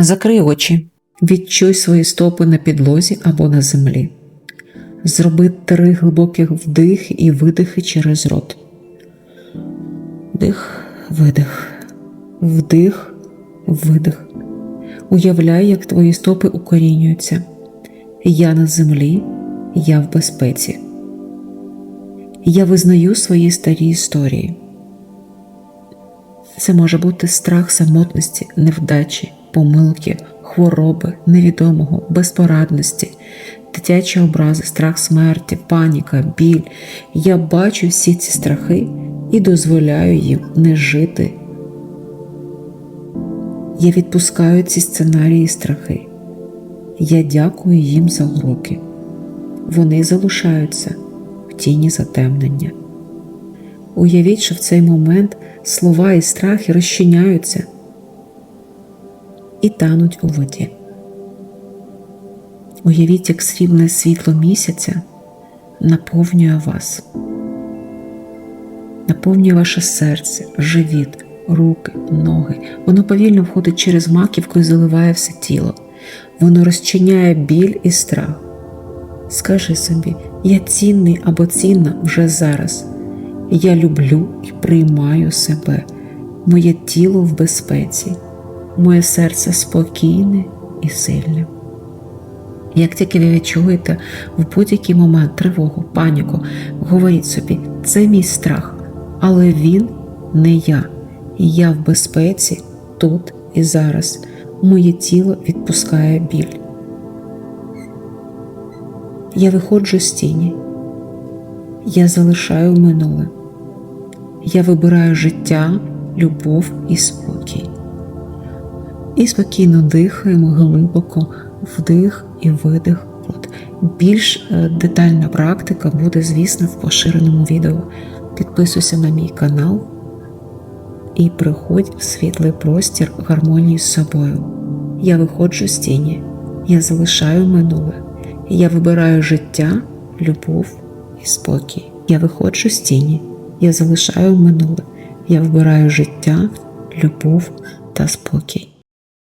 Закрий очі, відчуй свої стопи на підлозі або на землі. Зроби три глибоких вдихи і видихи через рот. Вдих, видих, вдих, видих. Уявляй, як твої стопи укорінюються. Я на землі, я в безпеці. Я визнаю свої старі історії. Це може бути страх самотності, невдачі, помилки, хвороби, невідомого, безпорадності, дитячі образи, страх смерті, паніка, біль. Я бачу всі ці страхи і дозволяю їм не жити. Я відпускаю ці сценарії і страхи. Я дякую їм за уроки. Вони залишаються в тіні затемнення. Уявіть, що в цей момент слова і страхи розчиняються і тануть у воді. Уявіть, як срібне світло місяця наповнює вас, наповнює ваше серце, живіт, руки, ноги. Воно повільно входить через маківку і заливає все тіло. Воно розчиняє біль і страх. Скажи собі, я цінний або цінна вже зараз. Я люблю і приймаю себе, моє тіло в безпеці, моє серце спокійне і сильне. Як тільки ви відчуєте в будь-який момент тривогу, паніку, говоріть собі, це мій страх, але він не я. Я в безпеці тут і зараз. Моє тіло відпускає біль. Я виходжу з тіні. Я залишаю минуле. Я вибираю життя, любов і спокій. І спокійно дихаємо глибоко, вдих і видих. Більш е, детальна практика буде, звісно, в поширеному відео. Підписуйся на мій канал і приходь в світлий простір гармонії з собою. Я виходжу з тіні, я залишаю минуле, я вибираю життя, любов і спокій. Я виходжу з тіні, я залишаю минуле, я вибираю життя, любов та спокій.